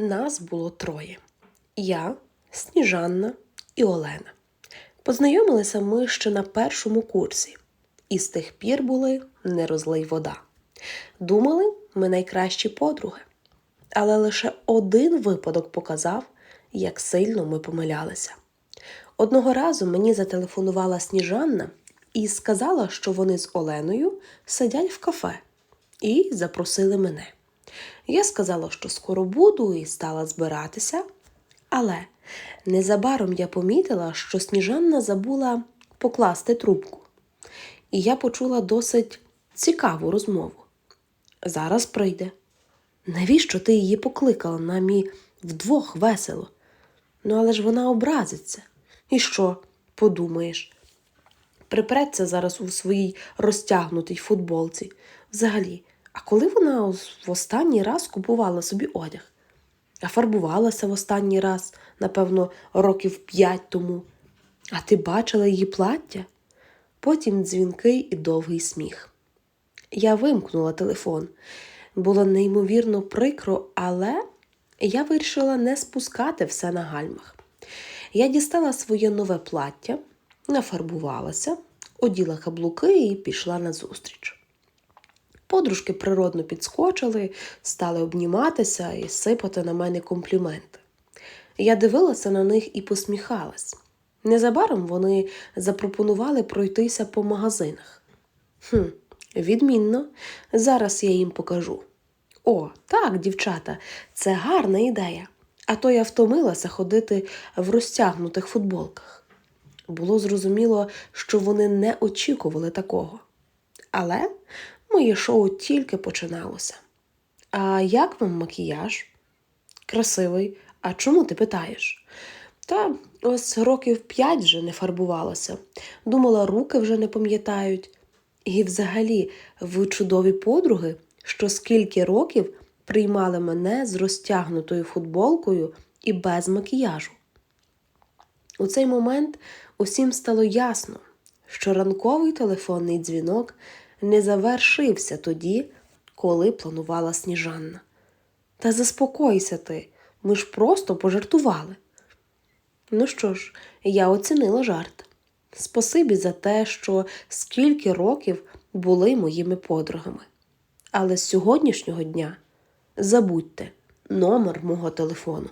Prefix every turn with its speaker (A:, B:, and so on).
A: Нас було троє: я, Сніжанна і Олена. Познайомилися ми ще на першому курсі, і з тих пір були не розлий вода. Думали, ми найкращі подруги. Але лише один випадок показав, як сильно ми помилялися. Одного разу мені зателефонувала Сніжанна і сказала, що вони з Оленою сидять в кафе і запросили мене. Я сказала, що скоро буду, і стала збиратися. Але незабаром я помітила, що Сніжанна забула покласти трубку. І я почула досить цікаву розмову. Зараз прийде. Навіщо ти її покликала нам і вдвох весело? Ну, але ж вона образиться. І що, подумаєш? Припреться зараз у своїй розтягнутій футболці. Взагалі, а коли вона в останній раз купувала собі одяг? А фарбувалася в останній раз, напевно, років п'ять тому. А ти бачила її плаття? Потім дзвінкий і довгий сміх. Я вимкнула телефон. Було неймовірно прикро, але я вирішила не спускати все на гальмах. Я дістала своє нове плаття, нафарбувалася, оділа каблуки і пішла на зустріч. Подружки природно підскочили, стали обніматися і сипати на мене компліменти. Я дивилася на них і посміхалась. Незабаром вони запропонували пройтися по магазинах. Хм, відмінно, зараз я їм покажу. О, так, дівчата, це гарна ідея. А то я втомилася ходити в розтягнутих футболках. Було зрозуміло, що вони не очікували такого. Але моє шоу тільки починалося. А як вам макіяж? Красивий. А чому ти питаєш? Та ось років п'ять вже не фарбувалася. Думала, руки вже не пам'ятають. І взагалі, ви чудові подруги, що скільки років приймали мене з розтягнутою футболкою і без макіяжу. У цей момент усім стало ясно, що ранковий телефонний дзвінок не завершився тоді, коли планувала Сніжанна. Та заспокойся ти, ми ж просто пожартували. Ну що ж, я оцінила жарт. Спасибі за те, що скільки років були моїми подругами. Але з сьогоднішнього дня забудьте номер мого телефону.